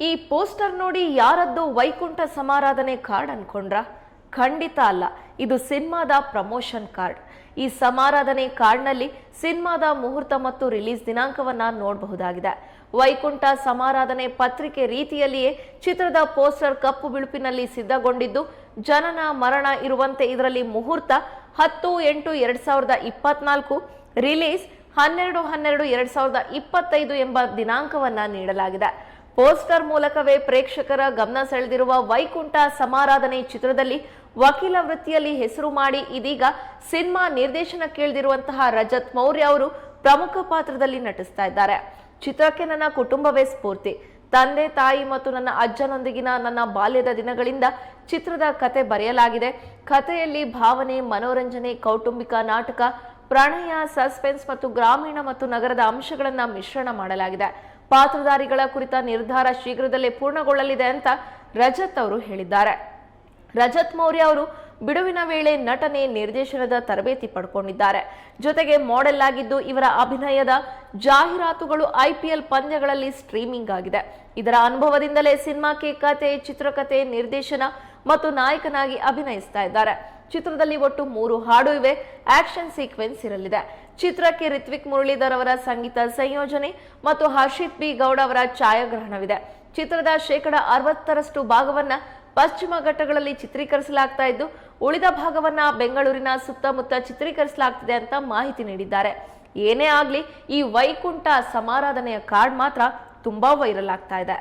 ಈ ಪೋಸ್ಟರ್ ನೋಡಿ ಯಾರದ್ದು ವೈಕುಂಠ ಸಮಾರಾಧನೆ ಕಾರ್ಡ್ ಅನ್ಕೊಂಡ್ರ? ಖಂಡಿತ ಅಲ್ಲ. ಇದು ಸಿನಿಮಾದ ಪ್ರಮೋಷನ್ ಕಾರ್ಡ್. ಈ ಸಮಾರಾಧನೆ ಕಾರ್ಡ್ನಲ್ಲಿ ಸಿನಿಮಾದ ಮುಹೂರ್ತ ಮತ್ತು ರಿಲೀಸ್ ದಿನಾಂಕವನ್ನ ನೋಡಬಹುದಾಗಿದೆ. ವೈಕುಂಠ ಸಮಾರಾಧನೆ ಪತ್ರಿಕೆ ರೀತಿಯಲ್ಲಿಯೇ ಚಿತ್ರದ ಪೋಸ್ಟರ್ ಕಪ್ಪು ಬಿಳುಪಿನಲ್ಲಿ ಸಿದ್ಧಗೊಂಡಿದ್ದು, ಜನನ ಮರಣ ಇರುವಂತೆ ಇದರಲ್ಲಿ ಮುಹೂರ್ತ ಹತ್ತು ಎಂಟು ಎರಡ್ ಸಾವಿರದ ಇಪ್ಪತ್ನಾಲ್ಕು, ರಿಲೀಸ್ ಹನ್ನೆರಡು ಹನ್ನೆರಡು ಎರಡ್ ಸಾವಿರದ ಇಪ್ಪತ್ತೈದು ಎಂಬ ದಿನಾಂಕವನ್ನ ನೀಡಲಾಗಿದೆ. ಪೋಸ್ಟರ್ ಮೂಲಕವೇ ಪ್ರೇಕ್ಷಕರ ಗಮನ ಸೆಳೆದಿರುವ ವೈಕುಂಠ ಸಮಾರಾಧನೆ ಚಿತ್ರದಲ್ಲಿ ವಕೀಲ ವೃತ್ತಿಯಲ್ಲಿ ಹೆಸರು ಮಾಡಿ ಇದೀಗ ಸಿನಿಮಾ ನಿರ್ದೇಶನ ಕೇಳಿದಿರುವಂತಹ ರಜತ್ ಮೌರ್ಯ ಅವರು ಪ್ರಮುಖ ಪಾತ್ರದಲ್ಲಿ ನಟಿಸ್ತಾ ಇದ್ದಾರೆ. ಚಿತ್ರಕ್ಕೆ ನನ್ನ ಕುಟುಂಬವೇ ಸ್ಫೂರ್ತಿ. ತಂದೆ, ತಾಯಿ ಮತ್ತು ನನ್ನ ಅಜ್ಜನೊಂದಿಗಿನ ನನ್ನ ಬಾಲ್ಯದ ದಿನಗಳಿಂದ ಚಿತ್ರದ ಕತೆ ಬರೆಯಲಾಗಿದೆ. ಕಥೆಯಲ್ಲಿ ಭಾವನೆ, ಮನೋರಂಜನೆ, ಕೌಟುಂಬಿಕ ನಾಟಕ, ಪ್ರಣಯ, ಸಸ್ಪೆನ್ಸ್ ಮತ್ತು ಗ್ರಾಮೀಣ ಮತ್ತು ನಗರದ ಅಂಶಗಳನ್ನು ಮಿಶ್ರಣ ಮಾಡಲಾಗಿದೆ. ಪಾತ್ರಧಾರಿಗಳ ಕುರಿತ ನಿರ್ಧಾರ ಶೀಘ್ರದಲ್ಲೇ ಪೂರ್ಣಗೊಳ್ಳಲಿದೆ ಅಂತ ರಜತ್ ಅವರು ಹೇಳಿದ್ದಾರೆ. ರಜತ್ ಮೌರ್ಯ ಅವರು ಬಿಡುವಿನ ವೇಳೆ ನಟನೆ ನಿರ್ದೇಶನದ ತರಬೇತಿ ಪಡ್ಕೊಂಡಿದ್ದಾರೆ. ಜೊತೆಗೆ ಮಾಡೆಲ್ ಆಗಿದ್ದು ಇವರ ಅಭಿನಯದ ಜಾಹೀರಾತುಗಳು ಐಪಿಎಲ್ ಪಂದ್ಯಗಳಲ್ಲಿ ಸ್ಟ್ರೀಮಿಂಗ್ ಆಗಿದೆ. ಇದರ ಅನುಭವದಿಂದಲೇ ಸಿನಿಮಾಕ್ಕೆ ಕತೆ ಚಿತ್ರಕಥೆ ನಿರ್ದೇಶನ ಮತ್ತು ನಾಯಕನಾಗಿ ಅಭಿನಯಿಸ್ತಾ ಇದ್ದಾರೆ. ಚಿತ್ರದಲ್ಲಿ ಒಟ್ಟು ಮೂರು ಹಾಡು ಇವೆ. ಆಕ್ಷನ್ ಸೀಕ್ವೆನ್ಸ್ ಇರಲಿದೆ. ಚಿತ್ರಕ್ಕೆ ರಿತ್ವಿಕ್ ಮುರಳೀಧರ್ ಅವರ ಸಂಗೀತ ಸಂಯೋಜನೆ ಮತ್ತು ಹರ್ಷಿತ್ ಬಿ ಗೌಡ ಅವರ ಛಾಯಾಗ್ರಹಣವಿದೆ. ಚಿತ್ರದ ಶೇಕಡ ಅರವತ್ತರಷ್ಟು ಭಾಗವನ್ನ ಪಶ್ಚಿಮ ಘಟ್ಟಗಳಲ್ಲಿ ಚಿತ್ರೀಕರಿಸಲಾಗ್ತಾ ಇದ್ದು, ಉಳಿದ ಭಾಗವನ್ನ ಬೆಂಗಳೂರಿನ ಸುತ್ತಮುತ್ತ ಚಿತ್ರೀಕರಿಸಲಾಗ್ತಿದೆ ಅಂತ ಮಾಹಿತಿ ನೀಡಿದ್ದಾರೆ. ಏನೇ ಆಗ್ಲಿ, ಈ ವೈಕುಂಠ ಸಮಾರಾಧನೆಯ ಕಾರ್ಡ್ ಮಾತ್ರ ತುಂಬಾ ವೈರಲ್ ಆಗ್ತಾ ಇದೆ.